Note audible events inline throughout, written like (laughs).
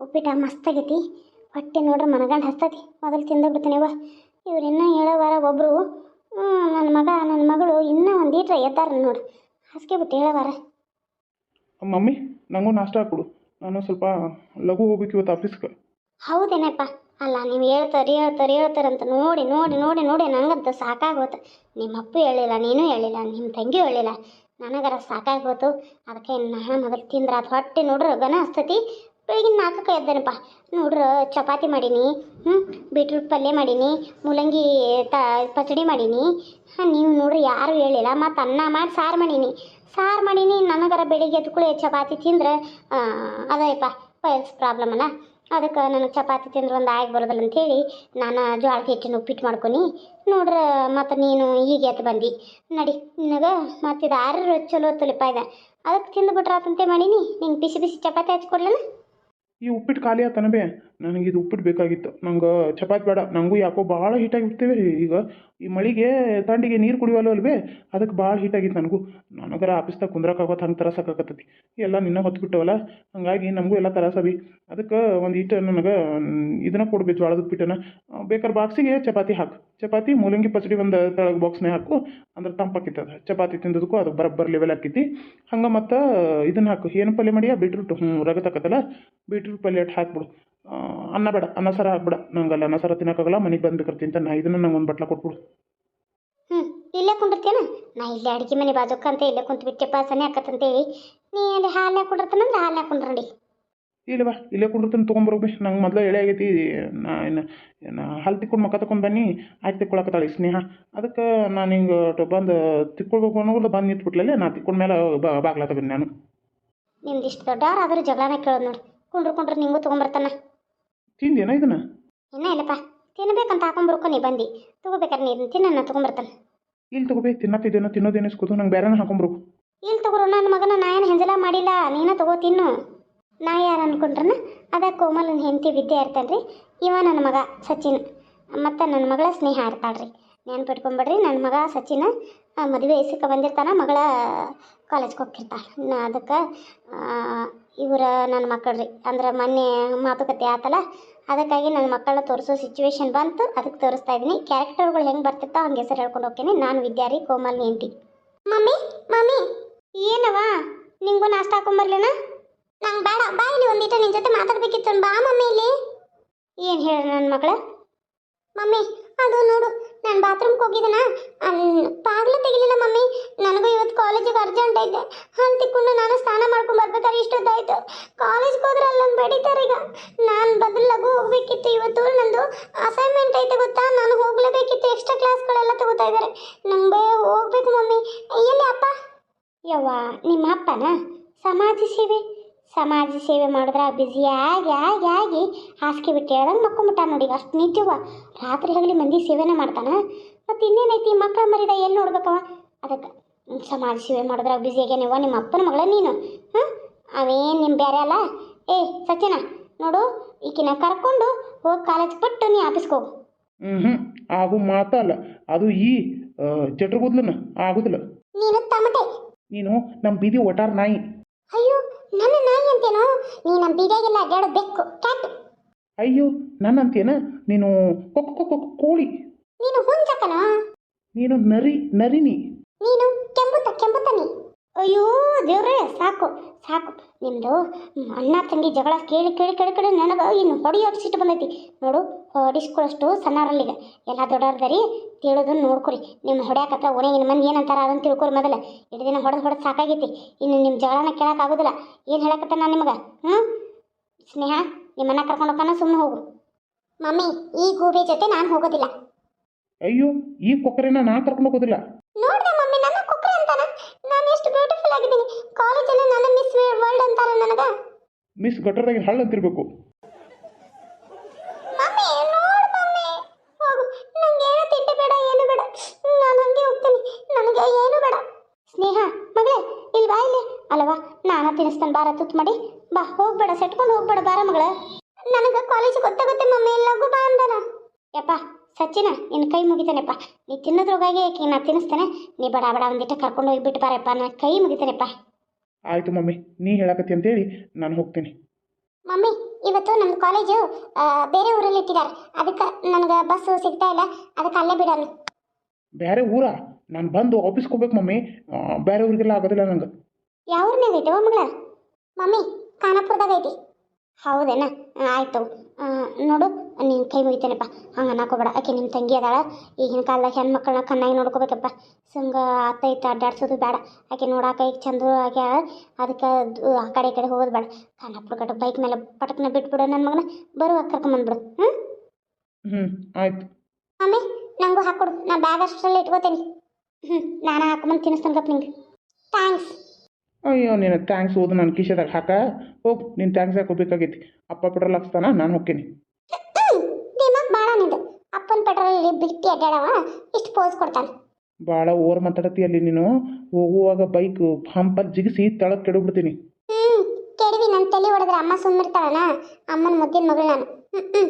ಉಪ್ಪಿಟ್ಟು ಮಸ್ತಾಗೈತಿ ಹೊಟ್ಟೆ ನೋಡ್ರಿ ಮನಗಂಡು ಹಸ್ತತಿ. ಮೊದಲು ತಿಂದೋಗ್ಬಿಡ್ತೀನಿ ಅವ್ವ. ಇವ್ರು ಇನ್ನೂ ಹೇಳೋವಾರ ಒಬ್ಬರು ನನ್ನ ಮಗ ನನ್ನ ಮಗಳು ಇನ್ನೂ ಒಂದು ಈಟ್ರ ಎದ್ದಾರ ನೋಡಿ. ಹಾಸ್ಕೆ ಬಿಟ್ಟು ಹೇಳೋವಾರ ಮಮ್ಮಿ ನನಗೂ ನಾಷ್ಟ ಕೊಡು ನಾನು ಸ್ವಲ್ಪ ಲಘು ಹೋಗ್ಬೇಕು ಇವತ್ತು ಆಫೀಸ್ಗೆ ಹೌದೇನಪ್ಪ? ಅಲ್ಲ ನೀವು ಹೇಳ್ತಾರೆ ಹೇಳ್ತಾರೆ ಹೇಳ್ತಾರೆ ಅಂತ ನೋಡಿ ನೋಡಿ ನೋಡಿ ನೋಡಿ ನನಗಂತ ಸಾಕಾಗೋತು. ನಿಮ್ಮ ಅಪ್ಪು ಹೇಳಿಲ್ಲ ನೀನು ಹೇಳಿಲ್ಲ ನಿಮ್ಮ ತಂಗಿ ಹೇಳಿಲ್ಲ. ನನಗರ ಸಾಕಾಗೋತು. ಅದಕ್ಕೆ ನಾನು ಮೊದಲು ತಿಂದ್ರೆ ಅದು ಹೊಟ್ಟೆ ನೋಡ್ರಿ ಗನ ಹಸ್ತತಿ. ಬೆಳಗಿನ ನಾಲ್ಕಕ್ಕೆ ಎದ್ದೇನಪ್ಪ? ನೋಡ್ರಿ, ಚಪಾತಿ ಮಾಡೀನಿ ಹ್ಞೂ ಬೀಟ್ರೂಟ್ ಪಲ್ಯ ಮಾಡೀನಿ, ಮೂಲಂಗಿ ತ, ಪಚಡಿ ಮಾಡೀನಿ. ಹಾಂ, ನೀವು ನೋಡ್ರಿ, ಯಾರೂ ಹೇಳಿಲ್ಲ. ಮತ್ತು ಅನ್ನ ಮಾಡಿ ಸಾರು ಮಾಡೀನಿ. ಸಾರು ಮಾಡೀನಿ, ನನಗರ ಬೆಳಿಗ್ಗೆ ಎದ್ದು ಕೂಡಲೇ ಚಪಾತಿ ತಿಂದ್ರೆ ಅದಪ್ಪ ಪೈಲ್ಸ್ ಪ್ರಾಬ್ಲಮ್ ಅಲ್ಲ. ಅದಕ್ಕೆ ನನಗೆ ಚಪಾತಿ ತಿಂದ್ರೆ ಒಂದು ಆಗಿ ಬರೋದಿಲ್ಲ ಅಂಥೇಳಿ ನಾನು ಜೋಳದ ಹೆಚ್ಚಿನ ಉಪ್ಪಿಟ್ಟು ಮಾಡ್ಕೊನಿ. ನೋಡ್ರ, ಮತ್ತು ನೀನು ಈಗ ಎದ್ದು ಬಂದು. ನಡಿ, ನಿನಗೆ ಇದು ಆರು ಚಲೋ ತಲಿಪ ಇದೆ. ಅದಕ್ಕೆ ತಿಂದುಬಿಟ್ರಾತಂತೆ ಮಾಡೀನಿ. ನಿಂಗೆ ಬಿಸಿ ಬಿಸಿ ಚಪಾತಿ ಹಚ್ಕೊಡ್ಲೇನ? ಈ ಉಪ್ಪಿಟ್ಟು ಖಾಲಿ ಆತನ ನನಗೆ ಇದು ಉಪ್ಪಿಟ್ಟು ಬೇಕಾಗಿತ್ತು. ನಂಗೆ ಚಪಾತಿ ಬೇಡ. ನನಗೂ ಯಾಕೋ ಭಾಳ ಹೀಟಾಗಿ ಬಿಡ್ತೇವೆ ಈಗ ಈ ಮಳಿಗೆ ತಂಡಿಗೆ ನೀರು ಕುಡಿವಲ್ಲ ಅಲ್ವೇ, ಅದಕ್ಕೆ ಭಾಳ ಹೀಟಾಗಿತ್ತು ನನಗೂ. ನನಗರ ಆಫೀಸ್ದಾಗ ಕುಂದ್ರಕ್ಕಾಗೋದು ಹಂಗೆ ತರಸಕ್ಕಾಗತ್ತತಿ ಎಲ್ಲ ನಿನ್ನ ಹೊತ್ತು ಬಿಟ್ಟವಲ್ಲ, ಹಾಗಾಗಿ ನಮಗೂ ಎಲ್ಲ ತರಸವಿ ಅದಕ್ಕೆ ಒಂದು ಈಟ ನನಗೆ, ಇದನ್ನ ಕೊಡ್ಬೇಕು ಜೋಳದ ಉಪ್ಪಿಟ್ಟನ ಬೇಕಾದ್ರೆ ಬಾಕ್ಸಿಗೆ ಚಪಾತಿ ಹಾಕು. ಚಪಾತಿ ಮೂಲಂಗಿ ಪಚಡಿ ಒಂದು ತಳಗೆ ಬಾಕ್ಸ್ನೇ ಹಾಕು. ಅಂದ್ರೆ ತಂಪಾಕಿತ್ತದ ಚಪಾತಿ ತಿಂದದಕ್ಕೂ ಅದು ಬರಬ್ಬರ್ ಲೆವೆಲ್ ಹಾಕಿತಿ ಹಂಗೆ ಮತ್ತು ಇದನ್ನ ಹಾಕು. ಏನು ಪಲ್ಯ ಮಾಡಿಯಾ? ಬೀಟ್ರೂಟ್ ಹ್ಞೂ ರಗತಾಕತ್ತಲ್ಲ ಬೀಟ್ರೂಟ್ ಪಲ್ಯ ಹಾಕ್ಬಿಡು. ಅನ್ನ ಬೇಡ ಅನ್ನ ಸಾರ ಹಾಕ್ಬೇಡ ನಂಗಲ್ಲ ಅನ್ನ ಸಾರ ತಿನ್ನೋಕ್ಕಾಗಲ್ಲ ಮನೆಗೆ ಬಂದು ಬೇಕಾದ್ರೆ ತಿಂತಾನೆ ನಾ ಇದನ್ನು ನಂಗೆ ಒಂದು ಬಟ್ಲ ಕೊಟ್ಬಿಡು. ಹ್ಞೂ ಇಲ್ಲೇ ಕುಂಡಿರ್ತೇನ? ನಾ ಇಲ್ಲೇ ಅಡುಗೆ ಮನೆ ಬಾಜುಕ್ಕ ಅಂತ ಇಲ್ಲೇ ಕುಂತು ಬಿಟ್ಟೆಪ್ಪ ಸನಿ ಆಕತ್ತಂತೇಳಿ ನೀ ಅಲ್ಲಿ ಹಾಲು ಕುಂಡಿರ್ತಾನಂದ್ರೆ ಹಾಲು ಕುಂಡ್ರಂಡಿ. ಇಲ್ಲವಾ ಇಲ್ಲೇ ಕುಂಡಿರ್ತಾನೆ ತೊಗೊಂಬರ್ಬೇಕು ನಂಗೆ ಮೊದಲು ಎಳೆ ಆಗೈತಿ ನಾ ಇನ್ನು ಹಾಲು ತಿಕ್ಕೊಂಡು ಮಕ್ಕ ತಗೊಂಡು ಬನ್ನಿ ಆಯ್ತು ತಿಕ್ಕೊಳಕತ್ತಾಳೆ ಸ್ನೇಹ. ಅದಕ್ಕೆ ನಾನು ಹಿಂಗೆ ಬಂದು ತಿಕ್ಕೊಳ್ಬೇಕು ಅನ್ನೋದು ಬಂದು ನಿಂತ್ಬಿಟ್ಲಲ್ಲೇ ನಾ ತಿಕ್ಕೊಂಡ ಮೇಲೆ ಬಾಗ್ಲಾತ ಬನ್ನಿ ನಾನು. ನಿಮ್ದು ಇಷ್ಟು ದೊಡ್ಡವ್ರು ಆದರೂ ಜಗಳನ ಕೇಳೋದು ನೋಡಿ. ಕುಂಡ್ರು ಕುಂಡ್ರು ನಿಂಗೂ ತೊಗೊಂಬರ್ತಾನ. ತಿಂದೇನ ಇದನ್ನ? ಇನ್ನೂ ಇಲ್ಲಪ್ಪ. ತಿನ್ಬೇಕಂತ ಹಾಕೊಂಬರ್ಕೊ ನೀ ಬಂದು. ತಗೋಬೇಕಾರೆ ನೀನು ತಿನ್ನ ನಾ ಇಲ್ಲಿ ತಗೋಬೇಕು? ತಿನ್ನತ್ತಿದ್ದೇನೋ ತಿನ್ನೋದೇನೋ ಇಸ್ಕೋದು ನಂಗೆ ಬೇರೆನ ಹಾಕೊಂಬರ್ಬೇಕು. ಇಲ್ಲಿ ತಗೋರು? ನನ್ನ ಮಗನ ನಾ ಏನು ಹೆಂಜಲ ಮಾಡಿಲ್ಲ. ನೀನ ತಗೋ ತಿನ್ನು. ನಾ ಯಾರು ಅನ್ಕೊಂಡ್ರನ? ಅದ ಕೋಮಲನ ಹೆಂಡತಿ ವಿದ್ಯೆ ರೀ ಇವ ನನ್ನ ಮಗ ಸಚಿನ್. ಮತ್ತು ನನ್ನ ಮಗಳ ಸ್ನೇಹ ಇರ್ತಾಳ್ರಿ. ನೆನ್ಪಿಟ್ಕೊಂಬಿಡ್ರಿ ನನ್ನ ಮಗ ಸಚಿನ್ ಮದುವೆ ವಯಸ್ಸಕ್ಕೆ ಬಂದಿರ್ತಾನ ಮಗಳ ಕಾಲೇಜ್ಗೆ ಹೋಗ್ತಿರ್ತಾಳೆ. ನಾ ಅದಕ್ಕೆ ಇವರ ನನ್ನ ಮಕ್ಕಳು ರೀ ಅಂದ್ರೆ ಮೊನ್ನೆ ಮಾತುಕತೆ ಆತಲ್ಲ ಅದಕ್ಕಾಗಿ ನನ್ನ ಮಕ್ಕಳನ್ನ ತೋರಿಸೋ ಸಿಚುವೇಶನ್ ಬಂತು. ಅದಕ್ಕೆ ತೋರಿಸ್ತಾ ಇದ್ದೀನಿ. ಕ್ಯಾರೆಕ್ಟರ್ಗಳು ಹೆಂಗೆ ಬರ್ತಿರ್ತಾವ ಹಂಗೆ ಹೆಸರು ಹೇಳ್ಕೊಂಡು ಹೋಗ್ತೀನಿ. ನಾನು ವಿದ್ಯಾರಿ ಕೋಮಲ್ ಹೆಂಡತಿ. Mummy mummy. ಏನವ ನಿಂಗೂ ನಾಷ್ಟ ಹಾಕೊಂಬರ್ಲೇನ ನಂಗೆ ಬೇಡ ಬಾ ಇಲ್ಲಿ ಒಂದಿಟ ನಿನ್ನ ಜೊತೆ ಮಾತಾಡ್ಬೇಕಿತ್ತು. ಬಾ ಮಮ್ಮಿ ಇಲ್ಲಿ. ಏನು ಹೇಳ ನನ್ನ ಮಗಳ ಮಮ್ಮಿ ಅದು ನೋಡು ನಾನು ಬಾತ್ರೂಮ್ಗೆ ಹೋಗಿದ್ದೆನಾ. ಬಾಗ್ಲು ತೆಗಿಲಿಲ್ಲ ಮಮ್ಮಿ. ನನಗೂ ಇವತ್ತು ಕಾಲೇಜಿಗೆ ಅರ್ಜೆಂಟ್ ಐತೆ. ಅಲ್ಲಿ ತಿಕ್ಕೊಂಡು ನಾನು ಸ್ನಾನ ಮಾಡ್ಕೊಂಡು ಬರ್ಬೇಕಾದ್ರೆ ಇಷ್ಟೊತ್ತಾಯ್ತು. ಕಾಲೇಜ್ಗೆ ಹೋದ್ರೆ ಅಲ್ಲೊಂದು ಬೆಳೀತಾರೆ ಈಗ. ನಾನು ಬದಲು ಲಘು ಹೋಗ್ಬೇಕಿತ್ತು. ಇವತ್ತು ನಂದು ಅಸೈನ್ಮೆಂಟ್ ಐತೆ ಗೊತ್ತಾ? ನಾನು ಹೋಗ್ಲೇಬೇಕಿತ್ತು. ಎಕ್ಸ್ಟ್ರಾ ಕ್ಲಾಸ್ಗಳೆಲ್ಲ ತಗೋತಾ ಇದ್ದಾರೆ ನಂಗೆ ಹೋಗ್ಬೇಕು ಮಮ್ಮಿ. ಎಲ್ಲಿ ಅಪ್ಪ? ಯವ್ವ, ನಿಮ್ಮ ಅಪ್ಪನ? ಸಮಾಜ ಸೇವೆ. ಸಮಾಜ ಸೇವೆ ಮಾಡಿದ್ರೆ ಬ್ಯುಸಿ ಆಗಿ ಆಗಿ ಹಾಸಿಗೆ ಬಿಟ್ಟು ಹೇಳ್ದಂಗೆ ಮಕ್ಕೊಂಬಿಟ್ಟ ನೋಡಿ. ಅಷ್ಟು ನಿಜವ ರಾತ್ರಿ ಹಗಲಿ ಮಂದಿ ಸೇವೆನೇ ಮಾಡ್ತಾನ. ಮತ್ತು ಇನ್ನೇನೈತಿ? ಮಕ್ಕಳ ಮರಿದ ಎಲ್ಲಿ ನೋಡ್ಬೇಕವ ಅದಕ್ಕೆ. ಸಮಾಜ ಸೇವೆ ಮಾಡಿದ್ರೆ ಬ್ಯುಸಿ ಆಗ್ಯಾನವ ನಿಮ್ಮ ಅಪ್ಪನ ಮಗಳ ನೀನು? ಹಾಂ? ಅವೇನು ನಿಮ್ಮ ಬೇರೆ ಅಲ್ಲ? ಏ ಸಚಿನ ನೋಡು ಈಕಿನ ಕರ್ಕೊಂಡು ಹೋಗಿ ಕಾಲೇಜ್ ಬಿಟ್ಟು ನೀ ಆಫೀಸ್ಗೆ ಹೋಗು. ಹ್ಞೂ ಹ್ಞೂ ಆಗು ಮಾತಲ್ಲ. ಅದು ಈ ಚಟ್ರಗುದ್ಲನ ಆಗುದಿಲ್ಲ. ನೀನು ತಮಟೆ ನೀನು ನಮ್ಮ ಬೀದಿ ಒಟಾರ ನಾಯಿ. ಅಯ್ಯೋ ನನ್ನ ನಾಯಿ ಅಂತೇನೋ? ನೀ ನಮ್ಮ ಬೀದಿಯಾಗೆಲ್ಲ ಅಡ್ಡಾಡೋ ಬೆಕ್ಕು ಕ್ಯಾಟ್. ಅಯ್ಯೋ ನನ್ನಂತೇನ? ನೀನು ಕೊಕ್ಕ ಕೊಕ್ಕ ಕೋಳಿ. ನೀನು ಹುಂಚಕನ ನೀನು ನರಿ ನರಿನಿ. ನೀನು ದೇವ್ರೇ, ಸಾಕು ಸಾಕು. ನಿಮ್ಮದು ಅಣ್ಣ ತಂಗಿ ಜಗಳ ಕೇಳಿ ಕೇಳಿ ಕೇಳಿ ಕೇಳಿ ನನಗೆ ಇನ್ನು ಹೊಡಿಯೋದು ಸಿಟ್ಟು ಬಂದೈತಿ. ನೋಡು ಹೊಡಿಸ್ಕೊಳ್ಳೋಷ್ಟು ಸಣ್ಣರಲ್ಲಿಗ ಎಲ್ಲ ದೊಡ್ಡವ್ರದರಿ ತಿಳಿದು ನೋಡ್ಕೊರಿ. ನಿಮ್ಮ ಹೊಡ್ಯಾಕತ್ರ ಒಣಗಿನ ಮಂದಿ ಏನಂತಾರ ಅದನ್ನು ತಿಳ್ಕೊರಿ ಮೊದಲ. ಎರಡು ದಿನ ಹೊಡೆದು ಹೊಡೆದು ಸಾಕಾಗೈತಿ. ಇನ್ನು ನಿಮ್ಮ ಜಗಳನ ಕೇಳೋಕ್ಕಾಗೋದಿಲ್ಲ ಏನು ಹೇಳಕತ್ತ ನಾನು ನಿಮಗೆ? ಹ್ಞೂ ಸ್ನೇಹ, ನಿಮ್ಮನ್ನ ಕರ್ಕೊಂಡು ಹೋಗೋಣ ಸುಮ್ಮನೆ ಹೋಗು. ಮಮ್ಮಿ, ಈ ಗೂಬೆ ಜೊತೆ ನಾನು ಹೋಗೋದಿಲ್ಲ. ಅಯ್ಯೋ, ಈ ಕೊಕ್ಕರೆನ ನಾ ಕರ್ಕೊಂಡು ಹೋಗೋದಿಲ್ಲ ನೋಡ್ದೆ ಮಮ್ಮಿ ನನ್ನ ಕೊಕ್ರೆ ಅಂತಾನ ನಾನು ಎಷ್ಟು ಬ್ಯೂಟಿಫುಲ್ ಆಗಿದ್ದೀನಿ ಕಾಲೇಜಲ್ಲಿ ನನ್ನ ಮಿಸ್ ವರ್ಲ್ಡ್ ಅಂತಾರ ನನಗ ಮಿಸ್ ಗಟ್ಟರದಾಗ ಹಳ್ಳ ಅಂತಿರ್ಬೇಕು ಮಮ್ಮಿ ನೋಡ್ ಮಮ್ಮಿ ಹೋಗು ನಂಗೆ ಏನು ತಿಂಡಿ ಬೇಡ ಏನು ಬೇಡ ನಾನು ಹಂಗೆ ಹೋಗ್ತೀನಿ. ನನಗೆ ಏನು ಬೇಡ. ಸ್ನೇಹ, ಮಗಳೇ, ಇಲ್ಲಿ ಬಾ ಇಲ್ಲಿ. ಅಲ್ವಾ ನಾನ ತಿನ್ನಿಸ್ತಾನೆ. ಬಾರ ತುತ್ತು ಮಾಡಿ. ಬಾ, ಹೋಗ್ಬೇಡ, ಸೆಟ್ಕೊಂಡು ಹೋಗ್ಬೇಡ. ಬಾರ ಮಗಳ. ನನಗೆ ಕಾಲೇಜ್ ಗೊತ್ತಾಗುತ್ತೆ ಮಮ್ಮಿ. ಲಘು ಬಾ ಅಂದನ. ಯಪ್ಪ, ಸಚಿನ, ನಿನ್ನ ಕೈ ಮುಗಿತಾನೆಪ್ಪ. ನೀ ತಿನ್ನೋದ್ರೊಳಗಾಗಿ ನಾ ತಿನ್ನಿಸ್ತಾನೆ. ನೀ ಬಡ ಬಡ, ಒಂದಿಟ್ಟು ಕರ್ಕೊಂಡು ಹೋಗ್ಬಿಟ್ಟು ಬಾರಪ್ಪ. ನನ್ನ ಕೈ ಮುಗಿತಾನೆಪ್ಪ. ಆಯಿತು ಮಮ್ಮಿ ನೀ ಹೇಳಕತ್ತಿ ಅಂತೇಳಿ ನಾನು ಹೋಗ್ತೀನಿ. ಮಮ್ಮಿ ಇವತ್ತು ನಮ್ಮ ಕಾಲೇಜು ಬೇರೆ ಊರಲ್ಲಿ ಇಟ್ಟಿದ್ದಾರೆ. ಅದಕ್ಕೆ ನನಗೆ ಬಸ್ ಸಿಗ್ತಾ ಇಲ್ಲ ಅದಕ್ಕೆ ಅಲ್ಲೇ ಬಿಡೋಣ. ಬೇರೆ ಊರ? ನಾನು ಬಂದು ಆಫೀಸ್ಗೆ ಹೋಗ್ಬೇಕು ಮಮ್ಮಿ. ಬೇರೆ ಊರಿಗೆಲ್ಲ ಆಗೋದಿಲ್ಲ ನಂಗೆ. ಯಾವ ಊರಿನಾಗ ಐತೆ ಮಗಳ ಮಮ್ಮಿ ಖಾನಾಪುರದಾಗ ಐತಿ. ಹೌದೇನ? ಆಯ್ತು. ನೋಡು ನೀನು ಕೈ ಮುಗಿತೇನಪ್ಪ. ಹಂಗೆ ಅನ್ನಾಕೋಬೇಡ ಆಕೆ ನಿಮ್ಮ ತಂಗಿ ಅದಾಳ. ಈಗಿನ ಕಾಲದಾಗ ಹೆಣ್ಮಕ್ಳನ್ನ ಕಣ್ಣಾಗಿ ನೋಡ್ಕೋಬೇಕಪ್ಪ. ಸಂಗ ಆತೈತೆ ಅಡ್ಡಾಡ್ಸೋದು ಬೇಡ. ಆಕೆ ನೋಡಾಕ ಈಗ ಚಂದ ಆಗ್ಯಾಳ. ಅದಕ್ಕೆ ಆ ಕಡೆ ಈ ಕಡೆ ಹೋಗೋದು ಬೇಡ. ಖಾನಾಪುರ ಕಡೆ ಬೈಕ್ ಮೇಲೆ ಪಟಕ್ನ ಬಿಟ್ಬಿಡು ನನ್ನ ಮಗನ. ಬರುವ ಕರ್ಕೊಂಬಂದ್ಬಿಡು ಹ್ಞೂ ಹ್ಞೂ ಆಯ್ತು. ಮಮ್ಮಿ ನಂಗೂ ಹಾಕ್ಕೊಡು. ನಾ ಬ್ಯಾಗ್ ಅಷ್ಟರಲ್ಲಿ ಇಟ್ಕೋತೀನಿ. ಹ್ಞೂ ನಾನು ಹಾಕೊಂಬಂದು ತಿನ್ನಿಸ್ತಾನೆ ನಿಂಗೆ. ಥ್ಯಾಂಕ್ಸ್ ಅಯ್ಯೋ ನೀನು ಥ್ಯಾಂಕ್ಸ್ ಓದು ನನ್ನ ಕಿಶೆದಾಗ ಹಾಕ. ಹೋಗು ನೀನು ಥ್ಯಾಂಕ್ಸ್ ಹಾಕೋಬೇಕಾಗೈತಿ ಅಪ್ಪ ಪೆಟ್ರೋಲ್ ಹಾಕ್ಸ್ತಾನ ನಾನು ಹೋಗ್ತೀನಿ ದಿಮಾಕ್ ಭಾಳ ನಿಂದು. ಅಪ್ಪನ ಪೆಟ್ರೋಲಲ್ಲಿ ಬಿಟ್ಟಿ ಅಡ್ಡಾಡವ ಇಷ್ಟು ಪೋಸ್ ಕೊಡ್ತಾನೆ. ಭಾಳ ಓವರ್ ಮಾತಾಡತ್ತೀಯಲ್ಲಿ ನೀನು. ಹೋಗುವಾಗ ಬೈಕ್ ಹಂಪಲ್ಲಿ ಜಿಗಿಸಿ ತಳಕ್ಕೆ ಕೆಡಬಿಡ್ತೀನಿ. ಹ್ಞೂ ಕೆಡವಿ ನನ್ನ ತಲೆ ಹೊಡೆದ್ರೆ ಅಮ್ಮ ಸುಮ್ಮಿರ್ತಾಳಣ ಅಮ್ಮನ ಮುದ್ದಿನ ಮಗಳು ನಾನು. ಹ್ಞೂ ಹ್ಞೂ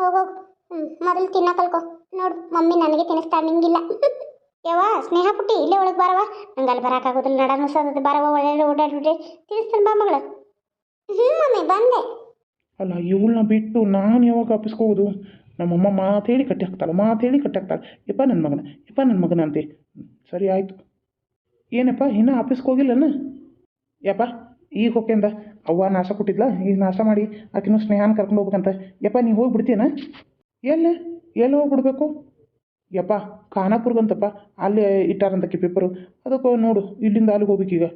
ಹೋಗೋಗು ಹ್ಞೂ ಮೊದಲು ತಿನ್ನ ಕಲ್ಕೋ. ನೋಡು ಮಮ್ಮಿ ನನಗೆ ತಿನ್ನಿಸ್ತಾಳೆ ನಿಂಗಿಲ್ಲ. (laughs) ಯವ್ವ, ಸ್ನೇಹ ಪುಟ್ಟಿ, ಇಲ್ಲೇ ಒಳಗೆ ಬಾರವ ನಂಗೆ ಅಲ್ಲಿ ಬರೋಕ್ಕಾಗೋದಿಲ್ಲ ನಡ ನುಸೋದು ಬಾರವ ಒಳ್ಳೆ ಓಡಾಡಿ ತಿನ್ನಿಸ್ತಾನೆ ಬಾ ಮಗಳು. ಹ್ಞೂ ಮಮ್ಮಿ, ಬಂದೆ. ಅಲ್ಲ, ಇವಳನ್ನ ಬಿಟ್ಟು ನಾನು ಯಾವಾಗ ಆಫೀಸ್ಗೆ ಹೋಗೋದು? ನಮ್ಮಮ್ಮ ಮಾತೇಳಿ ಕಟ್ಟಿ ಹಾಕ್ತಾಳೆ ಮಾತೇಳಿ ಕಟ್ಟಿ ಹಾಕ್ತಾಳೆ ಯಪ್ಪ ನನ್ನ ಮಗನ, ಯಪ್ಪ ನನ್ನ ಮಗನ ಅಂತೆ. ಸರಿ ಆಯಿತು. ಏನಪ್ಪ, ಇನ್ನೂ ಆಫೀಸ್ಗೆ ಹೋಗಿಲ್ಲನ? ಯಪ್ಪ, ಈಗ ಹೋಗ್ಯಂದ ಅವ್ವ ನಾಶ ಕೊಟ್ಟಿದ್ಲ, ಈಗ ನಾಶ ಮಾಡಿ, ಆಕಿನೂ ಸ್ನೇಹಾನ ಕರ್ಕೊಂಡು ಹೋಗ್ಬೇಕಂತ. ಯಪ್ಪ ನೀವು ಹೋಗಿ ಎಲ್ಲ, ಎಲ್ಲಿ ಎಲ್ಲಿ ಹೋಗ್ಬಿಡ್ಬೇಕು ಯಪ್ಪ, ಖಾನಾಪುರ್ಗಂತಪ್ಪ, ಅಲ್ಲಿ ಇಟ್ಟಾರಂತಕ್ಕೆ ಪೇಪರು ಅದಕ್ಕೆ ನೋಡು, ಇಲ್ಲಿಂದ ಅಲ್ಲಿಗೆ ಹೋಗ್ಬೇಕೀಗ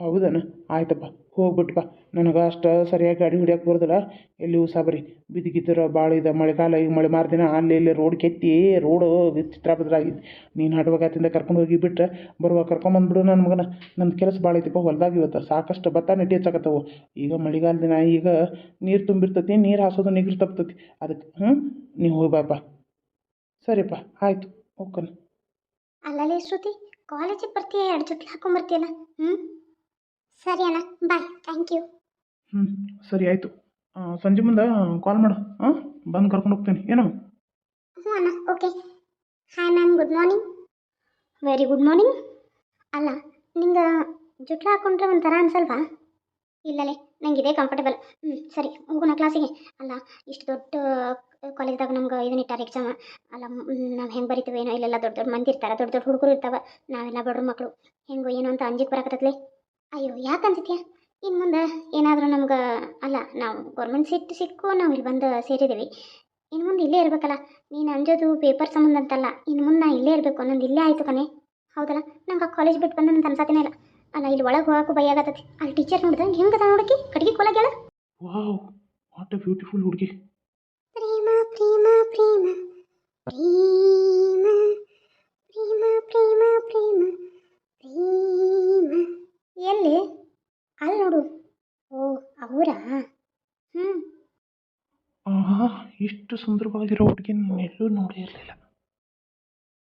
ಹೌದನ? ಆಯ್ತಪ್ಪ, ಹೋಗ್ಬಿಟ್ಪ. ನನಗೆ ಅಷ್ಟು ಸರಿಯಾಗಿ ಗಾಡಿ ಹೊಡ್ಯಕ್ಕೆ ಬರೋದಿಲ್ಲ. ಎಲ್ಲಿ ಉಸಾಬರಿ ಬಿದ್ದಿಗಿತ್ತರ ಭಾಳ ಇದೆ ಮಳೆಗಾಲ, ಈಗ ಮಳೆ ಮಾರ್ದಿನ ಅಲ್ಲಿ ಇಲ್ಲಿ ರೋಡ್ ಕೆತ್ತಿ ರೋಡು ಚಿತ್ರ ಆಗಿತ್ತು ನೀನು ಹಡವಾಗತ್ತಿಂದ ಕರ್ಕೊಂಡು ಹೋಗಿ ಬಿಟ್ಟರೆ ಬರುವಾಗ ಕರ್ಕೊಂಬಂದ್ಬಿಡು ನನ್ನ ಮಗನ. ನನ್ನ ಕೆಲಸ ಭಾಳ ಐತಿಪ್ಪ, ಹೊಲ್ದಾಗ ಇವತ್ತು. ಸಾಕಷ್ಟು ಭತ್ತ ನೆಟ್ಟಿ ಹಚ್ಚಕತ್ತವು. ಈಗ ಮಳೆಗಾಲ ದಿನ ಈಗ ನೀರು ತುಂಬಿರ್ತತಿ, ನೀರು ಹಾಸೋದು ನೀರು ತಪ್ತತಿ ಅದಕ್ಕೆ ಹ್ಞೂ ನೀವು ಹೋಗಿ ಬಾಯಪ್ಪ ಸರಿಪ್ಪ ಆಯಿತು ಓಕೆ ಅಲ್ಲಲ್ಲಿ ಶ್ರುತಿ ಕಾಲೇಜಿಗೆ ಬರ್ತೀಯ? ಎರಡು ಜೊತೆ ಹಾಕೊಂಬರ್ತೀಯಲ್ಲ? ಹ್ಞೂ ಸರಿ ಅಣ್ಣ ಬಾಯ್ ಥ್ಯಾಂಕ್ ಯು ಹ್ಞೂ ಸರಿ ಆಯಿತು. ಸಂಜೆ ಮುಂದೆ ಕಾಲ್ ಮಾಡು ಹಾಂ ಬಂದು ಕರ್ಕೊಂಡು ಹೋಗ್ತೀನಿ ಏನು ಹ್ಞೂ ಅಣ್ಣ okay hi ma'am good morning very good morning ಅಲ್ಲ ನಿಂಗೆ ಜುಟ್ಲ ಹಾಕೊಂಡ್ರೆ ಒಂಥರ ಅನ್ಸಲ್ವಾ? ಇಲ್ಲಲೇ ನಂಗೆ ಇದೇ ಕಂಫರ್ಟೇಬಲ್ ಹ್ಞೂ ಸರಿ ಹೋಗೋಣ ಕ್ಲಾಸಿಗೆ ಅಲ್ಲ ಇಷ್ಟು ದೊಡ್ಡ ಕಾಲೇಜ್ದಾಗ ನಮ್ಗೆ ಇದನ್ನ ಇಟ್ಟಾರೆ ಎಕ್ಸಾಮ್ ಅಲ್ಲ ನಾವು ಹೆಂಗೆ ಬರಿತೀವಿ ಏನೋ, ಇಲ್ಲೆಲ್ಲ ದೊಡ್ಡ ದೊಡ್ಡ ಮಂದಿ ಇರ್ತಾರೆ, ದೊಡ್ಡ ದೊಡ್ಡ ಹುಡುಗರು ಇರ್ತಾವೆ. ನಾವೆಲ್ಲ ಬಡ್ರ ಮಕ್ಕಳು ಹೆಂಗೋ, ಏನೋ ಅಂತ ಅಂಜಿಕೆ ಅಯ್ಯೋ, ಯಾಕೆ ಅನ್ಸುತ್ತೆ ಇನ್ನು ಮುಂದೆ ಏನಾದರೂ ನಮ್ಗೆ, ಅಲ್ಲ, ನಾವು ಗೌರ್ಮೆಂಟ್ ಸೀಟ್ ಸಿಕ್ಕು, ನಾವು ಇಲ್ಲಿ ಬಂದು ಸೇರಿದ್ದೀವಿ ಇನ್ನು ಮುಂದೆ ಇಲ್ಲೇ ಇರಬೇಕಲ್ಲ. ನೀನು ಅಂಜೋದು ಪೇಪರ್ ಸಂಬಂಧ ಅಂತಲ್ಲ. ಇನ್ನು ಮುಂದೆ ನಾ ಇಲ್ಲೇ ಇರಬೇಕು, ನಂದು ಇಲ್ಲೇ ಆಯಿತು ಕಣೆ. ಹೌದಲ್ಲ? ನಂಗೆ ಆ ಕಾಲೇಜ್ ಬಿಟ್ಟು ಬಂದ ನಂಗೆ ಅನ್ಸತ್ತೇನೆ ಇಲ್ಲ. ಅಲ್ಲ, ಇಲ್ಲಿ ಒಳಗೆ ಹೋಗಕ್ಕೂ ಭಯ ಆಗತ್ತತಿ. ಅಲ್ಲಿ ಟೀಚರ್ ನೋಡಿದ್ರೆ ಹೆಂಗದ ನೋಡಕ್ಕೆ ಕಡೆಗೆ ಕೊಲಗ್ಯಾಳ? ವಾವ್ ವಾಟ್ ಎ ಬ್ಯೂಟಿಫುಲ್ ಹುಡುಗಿ. ಪ್ರೇಮ ಪ್ರೇಮ ಪ್ರೇಮ ಪ್ರೇಮ ಪ್ರೇಮ ಪ್ರೇಮ ಪ್ರೇಮ. ಎಲ್ಲಿ? ಅಲ್ಲಿ ನೋಡು. ಓ, ಅವರಾ? ಹ್ಞೂ ಆಹಾ, ಇಷ್ಟು ಸುಂದರವಾಗಿರೋ ಹುಡುಗಿನ ನಾನು ಎಲ್ಲೂ ನೋಡೇ